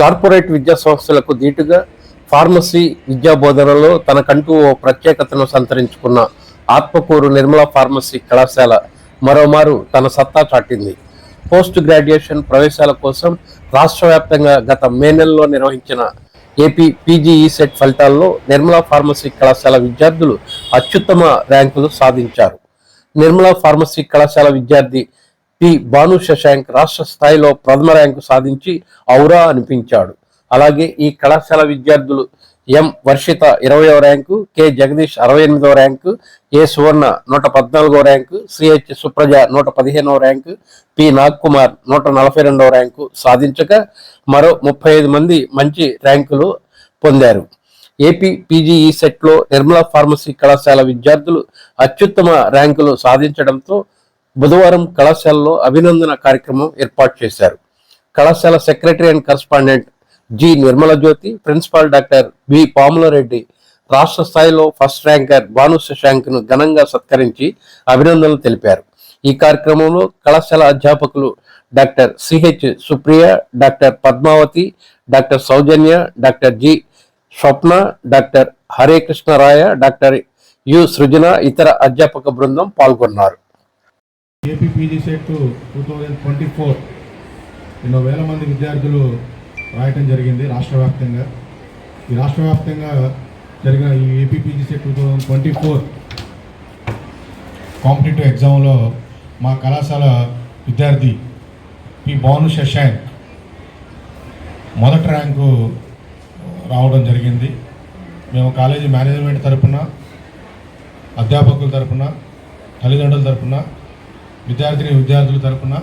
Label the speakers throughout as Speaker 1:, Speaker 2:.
Speaker 1: Corporate విద్యా సంస్థలకు ధీటుగా ఫార్మసీ విద్యా బోధనలో తనకంటూ ఓ ప్రత్యేకతను సంతరించుకున్న ఆత్మకూరు నిర్మల ఫార్మసీ కళాశాల మరోమారు తన సత్తా చాటింది. పోస్ట్ గ్రాడ్యుయేషన్ ప్రవేశాల కోసం రాష్ట్ర వ్యాప్తంగా గత మే నెలలో నిర్వహించిన ఏపీ పీజీఈ సెట్ ఫలితాల్లో నిర్మలా ఫార్మసీ కళాశాల విద్యార్థులు అత్యుత్తమ ర్యాంకులు సాధించారు. నిర్మలా ఫార్మసీ కళాశాల విద్యార్థి పి భాను శశాంక్ రాష్ట్ర స్థాయిలో ప్రథమ ర్యాంకు సాధించి ఔరా అనిపించాడు. అలాగే ఈ కళాశాల విద్యార్థులు ఎం వర్షిత ఇరవయో ర్యాంకు కె జగదీష్ అరవై ఎనిమిదవ ర్యాంకు ఏ సువర్ణ నూట పద్నాలుగో ర్యాంకు సిహెచ్ సుప్రజ నూట పదిహేనవ ర్యాంకు పి నాగ్కుమార్ నూట నలభై రెండవ ర్యాంకు సాధించగా మరో ముప్పై ఐదు మంది మంచి ర్యాంకులు పొందారు. ఏపీ పీజీఈ సెట్లో నిర్మలా ఫార్మసీ కళాశాల విద్యార్థులు అత్యుత్తమ ర్యాంకులు సాధించడంతో బుధవారం కళాశాలలో అభినందన కార్యక్రమం ఏర్పాటు చేశారు. కళాశాల secretary and correspondent G Nirmala Jyothi principal doctor B Pamulareddy రాష్ట్ర స్థాయిలో ఫస్ట్ ర్యాంకర్ భాను శశాంక్ను ఘనంగా సత్కరించి అభినందనలు తెలిపారు. ఈ కార్యక్రమంలో కళాశాల అధ్యాపకులు doctor CH Supriya doctor Padmavathi doctor Soujanya doctor G Swapna doctor Hare Krishnaraya doctor U Srujana ఇతర అధ్యాపక బృందం పాల్గొన్నారు.
Speaker 2: AP PG CET two thousand twenty four ఎన్నో వేల మంది విద్యార్థులు రాయటం జరిగింది రాష్ట్ర వ్యాప్తంగా. ఈ రాష్ట్ర వ్యాప్తంగా జరిగిన ఈ AP PG CET two thousand twenty four competitive ఎగ్జామ్లో మా కళాశాల విద్యార్థి పి. భాను శశాంక్ మొదటి ర్యాంకు రావడం జరిగింది. మేము కాలేజీ మేనేజ్మెంట్ తరఫున అధ్యాపకుల తరఫున తల్లిదండ్రుల తరఫున విద్యార్థిని విద్యార్థుల తరఫున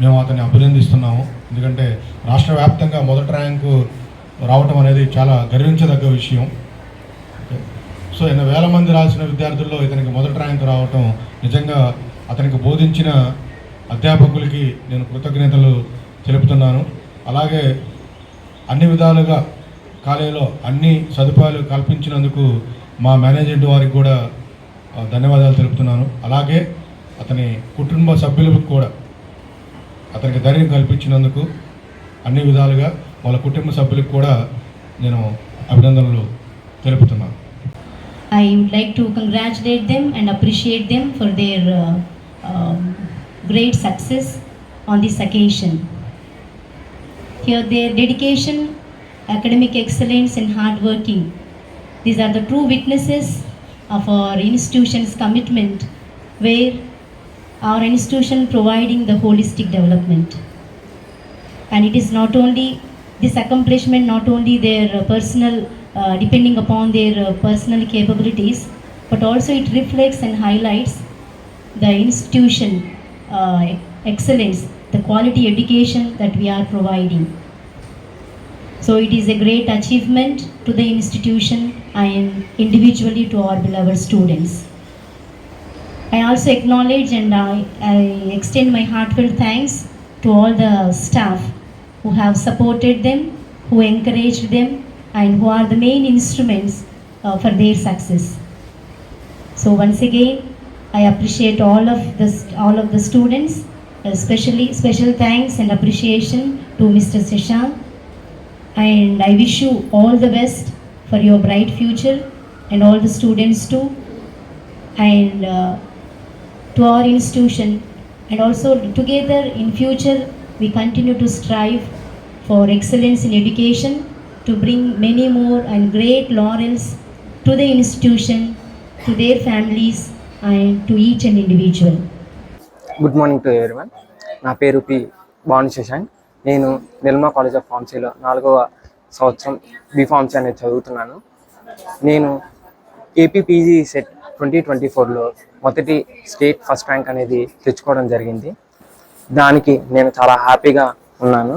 Speaker 2: మేము అతన్ని అభినందిస్తున్నాము. ఎందుకంటే రాష్ట్ర వ్యాప్తంగా మొదటి ర్యాంకు రావటం అనేది చాలా గర్వించదగ్గ విషయం. సో ఎన్నో వేల మంది రాసిన విద్యార్థుల్లో ఇతనికి మొదటి ర్యాంకు రావటం నిజంగా అతనికి బోధించిన అధ్యాపకులకి నేను కృతజ్ఞతలు తెలుపుతున్నాను. అలాగే అన్ని విధాలుగా కాలేజీలో అన్ని సదుపాయాలు కల్పించినందుకు మా మేనేజ్మెంట్ వారికి కూడా ధన్యవాదాలు తెలుపుతున్నాను. అలాగే అతని కుటుంబ సభ్యులకు కూడా అతనికి ధైర్యం కల్పించినందుకు అన్ని విధాలుగా వాళ్ళ కుటుంబ సభ్యులకు కూడా నేను అభినందనలు తెలుపుతున్నాను
Speaker 3: I would like to congratulate them and appreciate them for their great success on this occasion here their dedication academic excellence in hard working these are the true witnesses of our institutions commitment where our institution providing the holistic development. And it is not only this accomplishment, not only their uh, personal, uh, depending upon their uh, personal capabilities, but also it reflects and highlights the institution uh, excellence, the quality education that we are providing. So it is a great achievement to the institution and individually to our beloved students. I also acknowledge and I, I extend my heartfelt thanks to all the staff who have supported them, who encouraged them, and who are the main instruments uh, for their success. So once again, I appreciate all of the all of the students, especially special thanks and appreciation to Mr. Seshan, and I wish you all the best for your bright future and all the students too, and. Uh, to our institution and also together in future we continue to strive for excellence in education to bring many more and great laurels to the institution to their families and to each and individual
Speaker 4: good morning to everyone నా పేరు P Bhanu Shashank నేను నిర్మా college of ఫార్మసీలో నాలుగవ సంవత్సరం B pharmacy అనేది చదువుతున్నాను నేను AP PG CET twenty twenty ఫోర్లో మొదటి స్టేట్ ఫస్ట్ ర్యాంక్ అనేది తెచ్చుకోవడం జరిగింది. దానికి నేను చాలా హ్యాపీగా ఉన్నాను.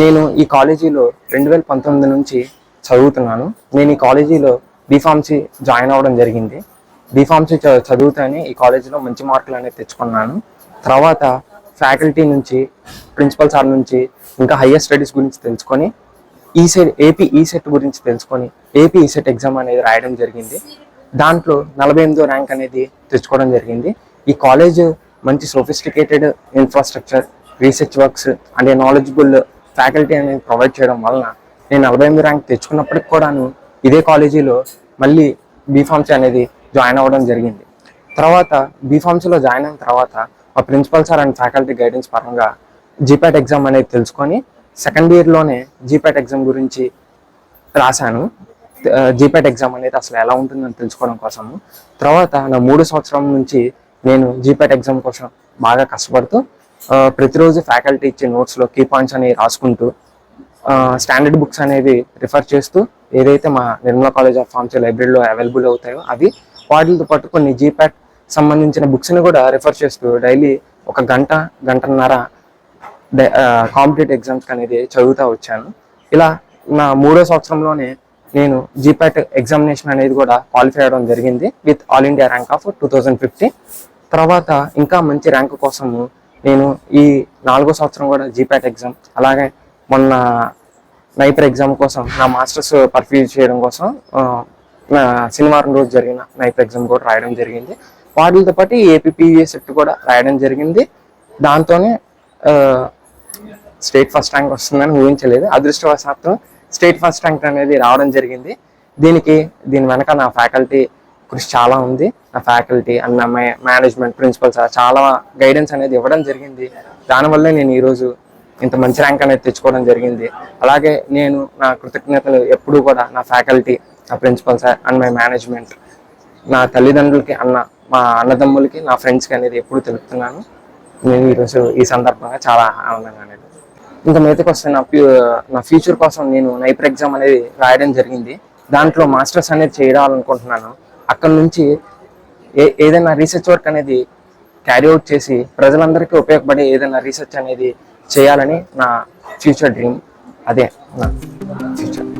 Speaker 4: నేను ఈ కాలేజీలో రెండు వేల పంతొమ్మిది నుంచి చదువుతున్నాను. నేను ఈ కాలేజీలో బీఫార్మసీ జాయిన్ అవ్వడం జరిగింది. బీఫార్మసీ చ చదువుతూనే ఈ కాలేజీలో మంచి మార్కులు అనేది తెచ్చుకున్నాను. తర్వాత ఫ్యాకల్టీ నుంచి ప్రిన్సిపల్ సార్ నుంచి ఇంకా హయ్యర్ స్టడీస్ గురించి తెలుసుకొని ఈసెట్ ఏపీ ఈసెట్ గురించి తెలుసుకొని ఏపీ ఈసెట్ ఎగ్జామ్ అనేది రాయడం జరిగింది. దాంట్లో నలభై ఎనిమిదో ర్యాంక్ అనేది తెచ్చుకోవడం జరిగింది. ఈ కాలేజ్ మంచి sophisticated infrastructure research works and knowledgeable faculty అనేది ప్రొవైడ్ చేయడం వలన నేను నలభై ఎనిమిది ర్యాంక్ తెచ్చుకున్నప్పటికి కూడాను ఇదే కాలేజీలో మళ్ళీ బీఫార్మసీ అనేది జాయిన్ అవ్వడం జరిగింది. తర్వాత బీఫార్మసీలో జాయిన్ అయిన తర్వాత మా principal sir and faculty guidance పరంగా జీపాట్ ఎగ్జామ్ అనేది తెలుసుకొని సెకండ్ ఇయర్లోనే జీపాట్ ఎగ్జామ్ గురించి రాశాను. జీపాట్ ఎగ్జామ్ అనేది అసలు ఎలా ఉంటుందని తెలుసుకోవడం కోసము. తర్వాత నా మూడు సంవత్సరం నుంచి నేను జీపాట్ ఎగ్జామ్ కోసం బాగా కష్టపడుతూ ప్రతిరోజు ఫ్యాకల్టీ ఇచ్చే నోట్స్లో కీ పాయింట్స్ అనేవి రాసుకుంటూ స్టాండర్డ్ బుక్స్ అనేవి రిఫర్ చేస్తూ ఏదైతే మా నిర్మలా కాలేజ్ ఆఫ్ ఫార్మసీ లైబ్రరీలో అవైలబుల్ అవుతాయో అవి వాటితో పాటు కొన్ని జీపాట్ సంబంధించిన బుక్స్ని కూడా రిఫర్ చేస్తూ డైలీ ఒక గంట గంటన్నర కాంపిటేటివ్ ఎగ్జామ్స్కి అనేది చదువుతూ వచ్చాను. ఇలా నా మూడో సంవత్సరంలోనే నేను జీపాట్ ఎగ్జామినేషన్ అనేది కూడా క్వాలిఫై అవ్వడం జరిగింది with all India rank of two thousand fifty తర్వాత ఇంకా మంచి ర్యాంక్ కోసము నేను ఈ నాలుగో సంవత్సరం కూడా జీపాట్ ఎగ్జామ్ అలాగే మొన్న నైపర్ ఎగ్జామ్ కోసం నా మాస్టర్స్ పర్ఫ్యూజ్ చేయడం కోసం నా శనివారం రోజు జరిగిన నైపర్ ఎగ్జామ్ కూడా రాయడం జరిగింది. వాటితో పాటు ఏపీపీఏ సెట్ కూడా రాయడం జరిగింది. దాంతోనే స్టేట్ ఫస్ట్ ర్యాంక్ వస్తుందని ఊహించలేదు. అదృష్టవశాత్తు స్టేట్ ఫస్ట్ ర్యాంక్ అనేది రావడం జరిగింది. దీనికి దీని వెనక నా ఫ్యాకల్టీ కృషి చాలా ఉంది. నా ఫ్యాకల్టీ అండ్ మేనేజ్మెంట్ ప్రిన్సిపల్స్ చాలా గైడెన్స్ అనేది ఇవ్వడం జరిగింది. దానివల్లే నేను ఈరోజు ఇంత మంచి ర్యాంక్ అనేది తెచ్చుకోవడం జరిగింది. అలాగే నేను నా కృతజ్ఞతలు ఎప్పుడూ కూడా నా ఫ్యాకల్టీ నా principal sir and my management నా తల్లిదండ్రులకి అన్న మా అన్నదమ్ములకి నా ఫ్రెండ్స్కి అనేది ఎప్పుడు తెలుపుతున్నాను. నేను ఈరోజు ఈ సందర్భంగా చాలా ఆనందంగా అనేది ఇంకా మీదకి వస్తే నా ఫ్యూ నా ఫ్యూచర్ కోసం నేను నైపర్ ఎగ్జామ్ అనేది రాయడం జరిగింది. దాంట్లో మాస్టర్స్ అనేది చేయాలనుకుంటున్నాను. అక్కడ నుంచి ఏ ఏదైనా రీసెర్చ్ వర్క్ అనేది క్యారీ అవుట్ చేసి ప్రజలందరికీ ఉపయోగపడే ఏదైనా రీసెర్చ్ అనేది చేయాలని నా ఫ్యూచర్ డ్రీమ్ అదే నా ఫ్యూచర్